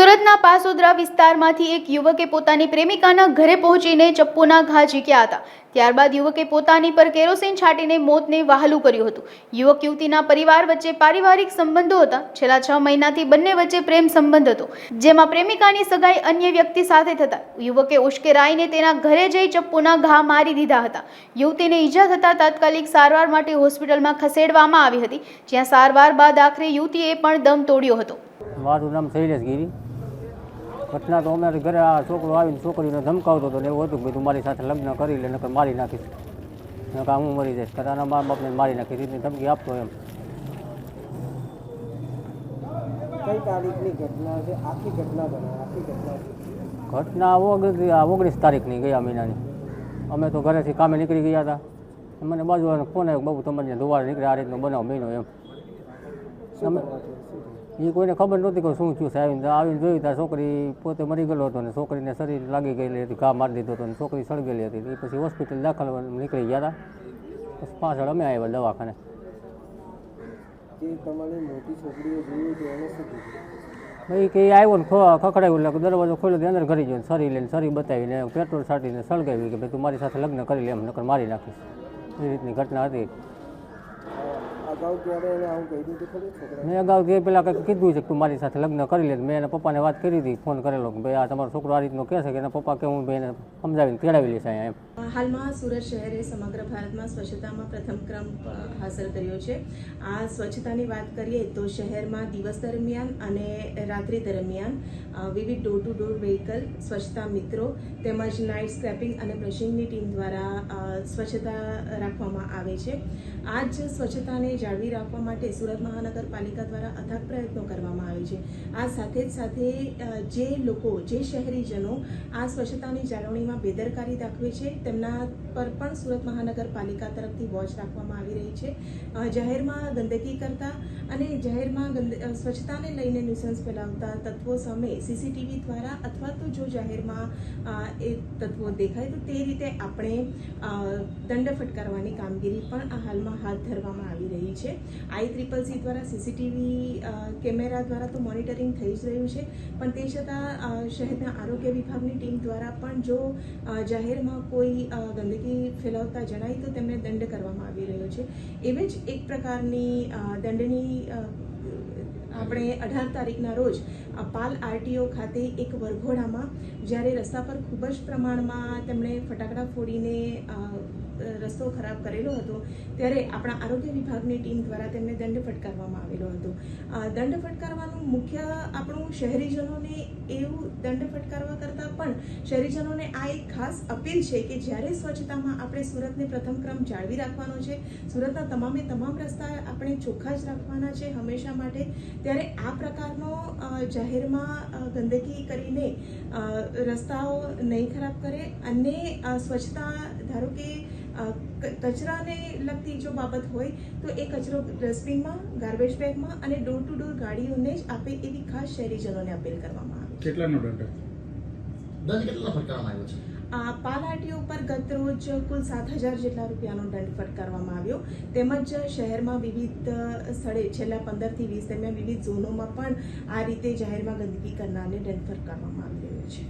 સુરતના પાસોદરા વિસ્તારમાંથી એક યુવકે પોતાની પ્રેમિકાના ઘરે પહોંચીને ચપ્પુના ઘા ઝીક્યા હતા. ત્યારબાદ યુવકે પોતાની પર કેરોસીન છાંટીને મોતને વહાલું કર્યું હતું. યુવક યુવતીના પરિવાર વચ્ચે પારિવારિક સંબંધો હતા. છેલ્લા છ મહિનાથી બંને વચ્ચે પ્રેમ સંબંધ હતો, જેમાં પ્રેમિકાની સગાઈ અન્ય વ્યક્તિ સાથે થતા. યુવકે ઉશ્કેરાઈને તેના ઘરે જઈ ચપ્પુના ઘા મારી દીધા હતા. યુવતીને ઈજા થતાં તાત્કાલિક સારવાર માટે હોસ્પિટલમાં ખસેડવામાં આવી હતી, જ્યાં સારવાર બાદ આખરે યુવતીએ પણ દમ તોડ્યો હતો. મારું નામ શૈલેષ ગીરી. ઘટના તો અમારે ઘરે આ છોકરો આવીને છોકરીને ધમકાવતો હતો ને એવું હતું કે તું મારી સાથે લગ્ન કરી લે નકર મારી નાખીશ. નકર હું મરી જઈશ. તારા મા બાપને મારી નાખીશ. રીતની ધમકી આપતો એમ. કઈ તારીખની ઘટના છે? આખી ઘટના બને આખી ઘટના ઘટના ઓગણીસ આ ઓગણીસ તારીખની ગયા મહિનાની અમે તો ઘરેથી કામે નીકળી ગયા હતા. મને બાજુ ફોન આવ્યો બહુ તમારે ધોવાડ નીકળે આ રીતનો બનાવ મહિનો એમ. એ કોઈને ખબર નહોતી કે શું થયું છે. આવીને આવીને જોયું ત્યાં છોકરી પોતે મરી ગયેલો હતો ને છોકરીને શરીર લાગી ગયેલી હતી ઘા મારી દીધો હતો ને છોકરી સળગેલી હતી. એ પછી હોસ્પિટલ દાખલ નીકળી ગયા હતા પાછળ અમે આવ્યા દવાખાને. ભાઈ કે આવ્યો ને ખખડાવ્યું એટલે દરવાજો ખોલ્યો અંદર ઘરી ગયો સરી લઈને સરી બતાવીને પેટ્રોલ છાંટીને સળગાવી કે ભાઈ તું મારી સાથે લગ્ન કરી લે એમ નકર મારી નાખીશ. એ રીતની ઘટના હતી. અગાઉ મેં અગાઉથી પેલા કંઈક કીધું છે કે તું મારી સાથે લગ્ન કરી લે મેં એના પપ્પાને વાત કરી હતી, ફોન કરેલો કે ભાઈ આ તમારો છોકરો આ રીતનો કહે છે કે એના પપ્પા કે હું ભાઈ એને સમજાવીને તેડાવી લઈશ અહીંયા એમ. હાલમાં સુરત શહેરે સમગ્ર ભારતમાં સ્વચ્છતામાં પ્રથમ ક્રમ હાંસલ કર્યો છે. આ સ્વચ્છતાની વાત કરીએ તો શહેરમાં દિવસ દરમિયાન અને રાત્રિ દરમિયાન વિવિધ ડોર ટુ ડોર વ્હીકલ સ્વચ્છતા મિત્રો તેમજ નાઇટ સ્ક્રેપિંગ અને બ્રશિંગની ટીમ દ્વારા સ્વચ્છતા રાખવામાં આવે છે. આ જ સ્વચ્છતાને જાળવી રાખવા માટે સુરત મહાનગરપાલિકા દ્વારા અથાગ પ્રયત્નો કરવામાં આવે છે. આ સાથે જ સાથે જે લોકો, જે શહેરીજનો આ સ્વચ્છતાની જાળવણીમાં બેદરકારી દાખવે છે, તેમના પર પણ સુરત મહાનગરપાલિકા તરફથી વોચ રાખવામાં આવી રહી છે. જાહેરમાં ગંદકી કરતા અને જાહેરમાં સ્વચ્છતાને લઈને ન્યુસન્સ ફેલાવતા તત્વો સામે સીસીટીવી દ્વારા અથવા તો જો જાહેરમાં એ તત્વો દેખાય તો તે રીતે આપણે દંડ ફટકારવાની કામગીરી પણ આ હાલમાં હાથ ધરવામાં આવી રહી છે. આઈ ટ્રિપલ સી દ્વારા સીસીટીવી કેમેરા દ્વારા તો મોનિટરિંગ થઈ જ રહ્યું છે. પણ તે છતાં શહેરના આરોગ્ય વિભાગની ટીમ દ્વારા પણ જો જાહેરમાં કોઈ ગંદકી ફેલાવતા જણાય તો તેમને દંડ કરવામાં આવી રહ્યો છે. એવી જ એક પ્રકારની દંડની આપણે અઢાર તારીખના રોજ પાલ આરટીઓ ખાતે એક વરઘોડામાં જ્યારે રસ્તા પર ખૂબ જ પ્રમાણમાં તેમણે ફટાકડા ફોડીને રસ્તો ખરાબ કરેલો હતો, ત્યારે આપણા આરોગ્ય વિભાગની ટીમ દ્વારા તેમને દંડ ફટકારવામાં આવેલો હતો. દંડ ફટકારવાનું મુખ્ય આપણું શહેરીજનોને એવું દંડ ફટકારવા કરતાં પણ શહેરીજનોને આ એક ખાસ અપીલ છે કે જ્યારે સ્વચ્છતામાં આપણે સુરતને પ્રથમ ક્રમ જાળવી રાખવાનો છે, સુરતના તમામે તમામ રસ્તા આપણે ચોખ્ખા જ રાખવાના છે હંમેશા માટે, ત્યારે આ પ્રકારનો જાહેરમાં ગંદકી કરીને રસ્તાઓ નહીં ખરાબ કરે અને સ્વચ્છતા ધારો કે કચરાને લગતી જો બાબત હોય તો એ કચરો ડસ્ટબિનમાં ગાર્બેજ બેગમાં અને ડોર ટુ ડોર ગાડીઓને જ આપે એવી ખાસ શહેરીજનોને અપીલ કરવામાં આવે કેટલાનો દંડ દંડ કેટલા ફટકારવામાં આવ્યો છે? આ ઉપર પર ગત રોજ કુલ સાત હજાર જેટલા રૂપિયાનો દંડ ફટકારવામાં આવ્યો. તેમજ શહેરમાં વિવિધ સ્થળે છેલ્લા પંદરથી વીસ દરમિયાન વિવિધ ઝોનોમાં પણ આ રીતે જાહેરમાં ગંદકી કરનારને દંડ ફટકારવામાં આવી રહ્યો છે.